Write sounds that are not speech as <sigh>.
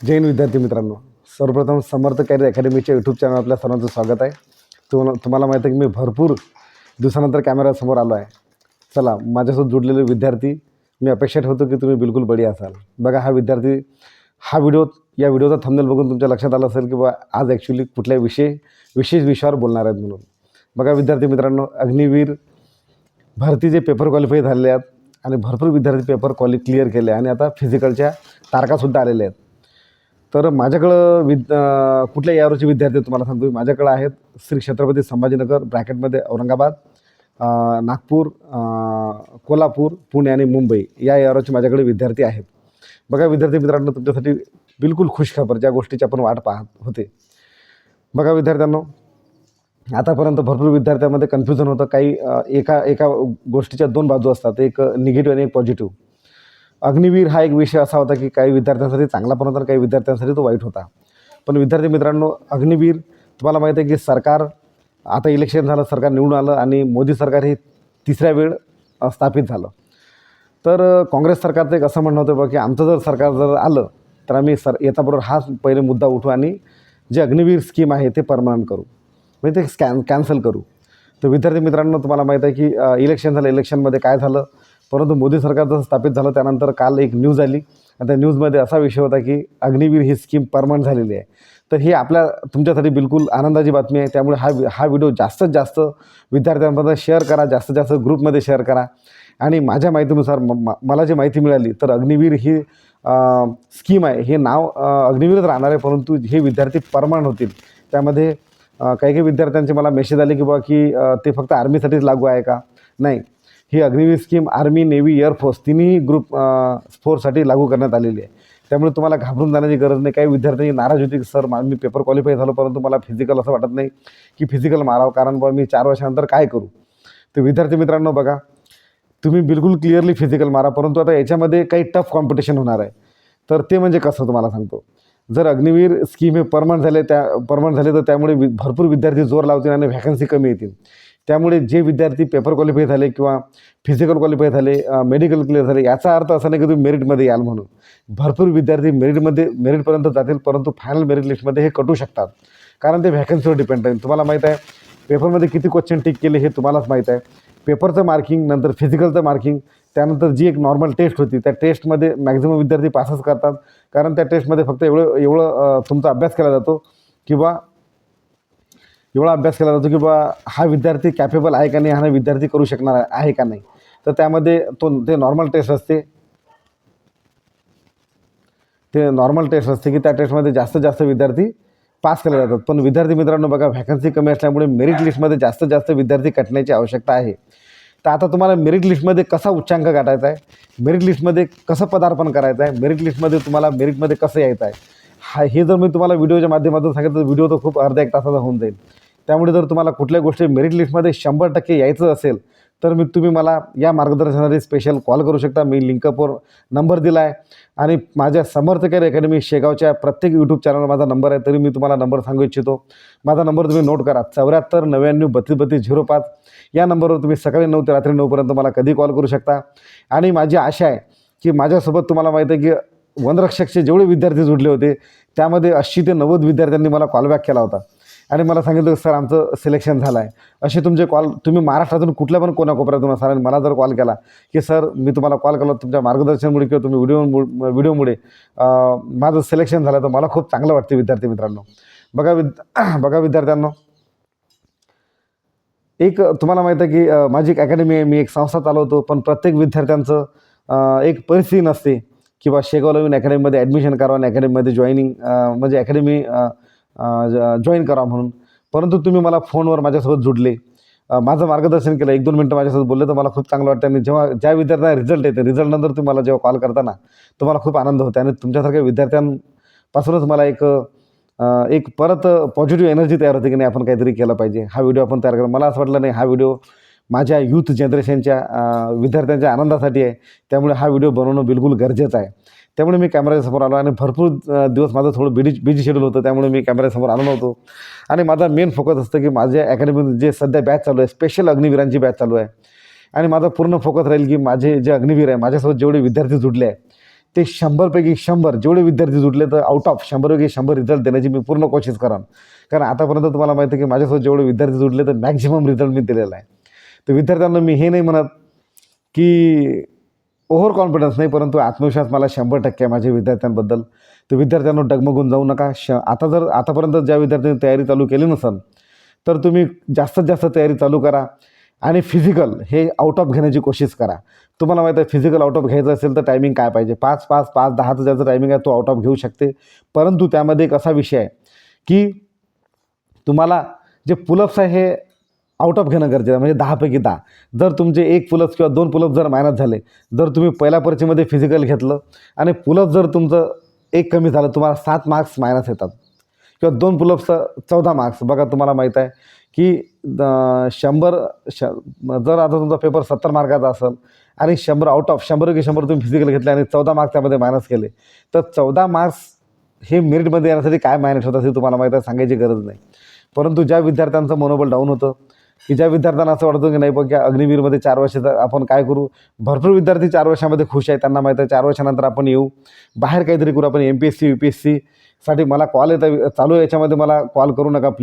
जैन विद्यार्थी मित्रांनो. सर्वप्रथम समर्थ कॅरियर अकॅडमीच्या यूट्यूब चॅनल आपल्या सर्वांचं स्वागत आहे. तुम्हाला तुम्हाला माहिती आहे की मी भरपूर दिवसानंतर कॅमेऱ्यासमोर आलो आहे. चला माझ्यासोबत जुडलेले विद्यार्थी मी अपेक्षा ठेवतो की तुम्ही बिलकुल बडी असाल. बघा हा विद्यार्थी हा व्हिडिओ या व्हिडिओचा थंबनेल बघून तुमच्या लक्षात आलं असेल की बा आज ॲक्च्युली कुठल्या विषय विशेष विषयावर बोलणार आहेत म्हणून. बघा विद्यार्थी मित्रांनो अग्निवीर भरतीचे पेपर क्वालिफाय झालेले आहेत आणि भरपूर विद्यार्थी पेपर क्वालि क्लिअर केले आणि आता फिजिकलच्या तारखासुद्धा आलेल्या आहेत. तर माझ्याकडं विद कुठल्या यावरचे विद्यार्थी तुम्हाला सांगतो माझ्याकडं आहेत श्री छत्रपती संभाजीनगर ब्रॅकेटमध्ये औरंगाबाद नागपूर कोल्हापूर पुणे आणि मुंबई या यावरचे माझ्याकडे विद्यार्थी आहेत. बघा विद्यार्थी मित्रांनो तुमच्यासाठी बिलकुल खुश खबर ज्या गोष्टीची आपण वाट पाहत होते. बघा विद्यार्थ्यांनो आतापर्यंत भरपूर विद्यार्थ्यांमध्ये कन्फ्युजन होतं. काही एका एका गोष्टीच्या दोन बाजू असतात. एक निगेटिव्ह आणि एक पॉझिटिव्ह अग्निवीर हा एक विषय असा होता की काही विद्यार्थ्यांसाठी चांगला पण होता काही विद्यार्थ्यांसाठी तो वाईट होता. पण विद्यार्थी मित्रांनो अग्निवीर तुम्हाला माहीत आहे की सरकार आता इलेक्शन झालं सरकार निवडून आलं आणि मोदी सरकार हे तिसऱ्या वेळ स्थापित झालं. तर काँग्रेस सरकारचं एक असं म्हणणं होतं बघा की आमचं जर सरकार जर आलं तर आम्ही सर येताबरोबर हाच पहिले मुद्दा उठू आणि जे अग्निवीर स्कीम आहे ते परमनंट करू. म्हणजे ते स्कॅन कॅन्सल करू. तर विद्यार्थी मित्रांनो तुम्हाला माहीत आहे की इलेक्शन झालं इलेक्शनमध्ये काय झालं? परंतु मोदी सरकार जसं स्थापित झालं त्यानंतर काल एक न्यूज आली. आणि त्या न्यूजमध्ये असा विषय होता की अग्निवीर ही स्कीम परमनंट झालेली आहे. तर ही आपल्या तुमच्यासाठी बिलकुल आनंदाची बातमी आहे. त्यामुळे हा हा व्हिडिओ जास्तीत जास्त विद्यार्थ्यांपर्यंत शेअर करा जास्तीत जास्त ग्रुपमध्ये शेअर करा. आणि माझ्या माहितीनुसार म मला जी माहिती मिळाली तर अग्निवीर ही स्कीम आहे. हे नाव अग्निवीरच राहणार आहे परंतु हे विद्यार्थी परमनंट होतील. त्यामध्ये काही काही विद्यार्थ्यांचे मला मेसेज आले की बाबा की ते फक्त आर्मीसाठीच लागू आहे का? नाही. ही Agniveer scheme army navy air force तिन्ही ग्रुप फोरसाठी लागू करण्यात आलेली आहे. त्यामुळे तुम्हाला घाबरून जाण्याची गरज नाही. काही विद्यार्थ्यांची नाराज होती की सर मी पेपर क्वालिफाय झालो परंतु मला फिजिकल असं वाटत नाही की फिजिकल मारावं. कारण बा मी चार वर्षानंतर काय करू? तर विद्यार्थी मित्रांनो बघा तुम्ही बिलकुल क्लिअरली फिजिकल मारा. परंतु आता याच्यामध्ये काही टफ कॉम्पिटिशन होणार आहे. तर ते म्हणजे कसं तुम्हाला सांगतो. जर अग्निवीर स्कीम हे परमाण झाले त्या परमनंट झाले तर त्यामुळे वि भरपूर विद्यार्थी जोर लावतील आणि व्हॅकन्सी कमी येतील. त्यामुळे जे विद्यार्थी पेपर क्वालिफाय झाले किंवा फिजिकल क्वालिफाय झाले मेडिकल क्लिअर झाले याचा अर्थ असा नाही की तुम्ही मेरिटमध्ये याल म्हणून. भरपूर विद्यार्थी मेरिटमध्ये मेरिटपर्यंत जातील परंतु फायनल मेरिट लिस्टमध्ये हे कटू शकतात. कारण ते व्हॅकन्सीवर डिपेंड आहे. तुम्हाला माहीत आहे पेपरमध्ये किती क्वेश्चन टिक केले हे तुम्हालाच माहीत आहे. पेपरचं मार्किंग नंतर फिजिकलचं मार्किंग त्यानंतर जी एक नॉर्मल टेस्ट होती त्या टेस्टमध्ये मॅक्झिमम विद्यार्थी पासच करतात. कारण त्या टेस्टमध्ये फक्त एवढं एवढं तुमचा अभ्यास केला जातो किंवा एवढा अभ्यास केला जातो की बा हा विद्यार्थी कॅपेबल आहे का नाही हा विद्यार्थी करू शकणार आहे- आहे का नाही. तर त्यामध्ये तो ते नॉर्मल टेस्ट असते. ते नॉर्मल टेस्ट असते की त्या टेस्टमध्ये जास्तीत जास्त विद्यार्थी पास केले जातात. पण विद्यार्थी मित्रांनो बघा व्हॅकन्सी कमी असल्यामुळे मेरिट लिस्टमध्ये जास्तीत जास्त विद्यार्थी कटण्याची आवश्यकता आहे. तर आता तुम्हाला मेरिट लिस्टमध्ये कसा उच्चांक गाठायचा आहे? मेरिट लिस्टमध्ये कसं पदार्पण करायचं आहे? मेरिट लिस्टमध्ये तुम्हाला मेरिटमध्ये कसं यायचं आहे? हा हे जर मी तुम्हाला व्हिडिओच्या माध्यमातून सांगितलं तर व्हिडिओ तर खूप अर्ध्या एक तासाचा होऊन जाईल. त्यामुळे जर तुम्हाला कुठल्या गोष्टी मेरिट लिस्टमध्ये शंभर टक्के यायचं असेल तर मी तुम्ही मला या मार्गदर्शनासाठी स्पेशल कॉल करू शकता. मी लिंकअपवर नंबर दिला आहे आणि माझ्या समर्थकर अकॅडमी शेगावच्या प्रत्येक यूट्यूब चॅनलवर माझा नंबर आहे तरी मी तुम्हाला नंबर सांगू इच्छितो. माझा नंबर तुम्ही नोट करा. चौऱ्याहत्तर नव्याण्णव बत्तीस बत्तीस झिरो पाच. या नंबरवर तुम्ही सकाळी नऊ ते रात्री नऊपर्यंत मला कधी कॉल करू शकता. आणि माझी आशा आहे की माझ्यासोबत तुम्हाला माहिती आहे की वनरक्षकचे जेवढे विद्यार्थी जुडले होते त्यामध्ये ऐंशी ते नव्वद विद्यार्थ्यांनी मला कॉलबॅक केला होता. आणि मला सांगितलं सर आमचं सिलेक्शन झालं आहे असे तुमचे कॉल तुम्ही महाराष्ट्रातून कुठल्या पण कोणाकोपऱ्यातून असाल आणि मला जर कॉल केला की सर मी तुम्हाला कॉल केला तुमच्या मार्गदर्शनमुळे किंवा तुम्ही व्हिडिओ व्हिडिओमुळे माझं सिलेक्शन झालं तर मला खूप चांगलं वाटते विद्यार्थी मित्रांनो. बघा विद <clears throat> बघा विद्यार्थ्यांनो. एक तुम्हाला माहीत आहे की माझी एक अकॅडमी आहे मी एक संस्था चालवतो पण प्रत्येक विद्यार्थ्यांचं एक परिस्थिती नसते किंवा शेगाव येऊन अकॅडमीमध्ये ॲडमिशन करावं आणि अकॅडमीमध्ये जॉईनिंग म्हणजे अकॅडमी जॉईन करा म्हणून. परंतु तुम्ही मला फोनवर माझ्यासोबत जुडले. माझं मार्गदर्शन केलं. एक दोन मिनटं माझ्यासोबत बोलले तर मला खूप चांगलं वाटतं. आणि जेव्हा ज्या विद्यार्थ्यांना रिझल्ट येते रिझल्टनंतर तुम्ही मला जेव्हा कॉल करताना तुम्हाला खूप आनंद होतो. आणि तुमच्यासारख्या विद्यार्थ्यांपासूनच मला एक एक परत पॉझिटिव्ह एनर्जी तयार होते की नाही आपण काहीतरी केलं पाहिजे. हा व्हिडिओ आपण तयार करा. मला असं वाटलं नाही हा व्हिडिओ माझ्या यूथ जनरेशनच्या विद्यार्थ्यांच्या आनंदासाठी आहे. त्यामुळे हा व्हिडिओ बनवणं बिलकुल गरजेचं आहे. त्यामुळे मी कॅमेऱ्यासमोर आलो आणि भरपूर दिवस माझं थोडं बिडी बिझी शेड्यूल होतं त्यामुळे मी कॅमेऱ्यासमोर आलो नव्हतो. आणि माझा मेन फोकस असतं की माझ्या अकॅडमीत जे सध्या बॅच चालू आहे स्पेशल अग्निवीरांची बॅच चालू आहे. आणि माझा पूर्ण फोकस राहील की माझे जे अग्निवीर आहे माझ्यासोबत जेवढे विद्यार्थी जुडले आहे ते शंभरपैकी शंभर जेवढे विद्यार्थी जुटले तर आउट ऑफ शंभरपैकी शंभर रिझल्ट देण्याची मी पूर्ण कोशिश करान. कारण आतापर्यंत तुम्हाला माहिती आहे की माझ्यासोबत जेवढे विद्यार्थी जुटले तर मॅक्झिमम रिझल्ट मी दिलेला आहे. तर विद्यार्थ्यांना मी हे नाही म्हणत की ओव्हर कॉन्फिडन्स नाही परंतु आत्मविश्वास मला शंभर टक्के आहे माझ्या विद्यार्थ्यांबद्दल. तर विद्यार्थ्यांना डगमगून जाऊ नका. श आता जर आतापर्यंत ज्या विद्यार्थ्यांनी तयारी चालू केली नसेल तर तुम्ही जास्तीत जास्त तयारी चालू करा आणि फिजिकल हे आउट ऑफ घेण्याची कोशिश करा. तुम्हाला माहीत आहे फिजिकल आउट ऑफ घ्यायचं असेल तर टायमिंग काय पाहिजे? पाच पाच पाच दहाचं ज्याचं टायमिंग आहे तो आउट ऑफ घेऊ शकते. परंतु त्यामध्ये एक असा विषय आहे की तुम्हाला जे पुलअप्स आहे हे आउट ऑफ घेणं गरजेचं आहे. म्हणजे दहापैकी दहा. जर तुमचे एक पुलअप्स किंवा दोन पुलअप्स जर मायनस झाले जर तुम्ही पहिल्या परीक्षेमध्ये फिजिकल घेतलं आणि पुलअप जर तुमचं एक कमी झालं तुम्हाला सात मार्क्स मायनस येतात. किंवा दोन पुलअप्सचं चौदा मार्क्स बघा तुम्हाला माहीत आहे की शंभर श जर आता तुमचा पेपर सत्तर मार्काचा असेल आणि शंभर आउट ऑफ शंभर की शंभर तुम्ही फिजिकल घेतले आणि चौदा मार्क्स त्यामध्ये मायनस केले तर चौदा मार्क्स हे मेरिटमध्ये येण्यासाठी काय मायनस होतात हे तुम्हाला माहीत आहे सांगायची गरज नाही. परंतु ज्या विद्यार्थ्यांचं मनोबल डाऊन होतं की ज्या विद्यार्थ्यांना असं वाटतं की नाही बघ अग्निवीरमध्ये चार वर्ष आपण काय करू? भरपूर विद्यार्थी चार वर्षामध्ये खुश आहे त्यांना माहीत आहे चार वर्षानंतर आपण येऊ. बाहेर काहीतरी करू आपण M P S C U P S सीसाठी मला कॉल येतं चालू आहे याच्यामध्ये मला कॉल करू नका प्लीज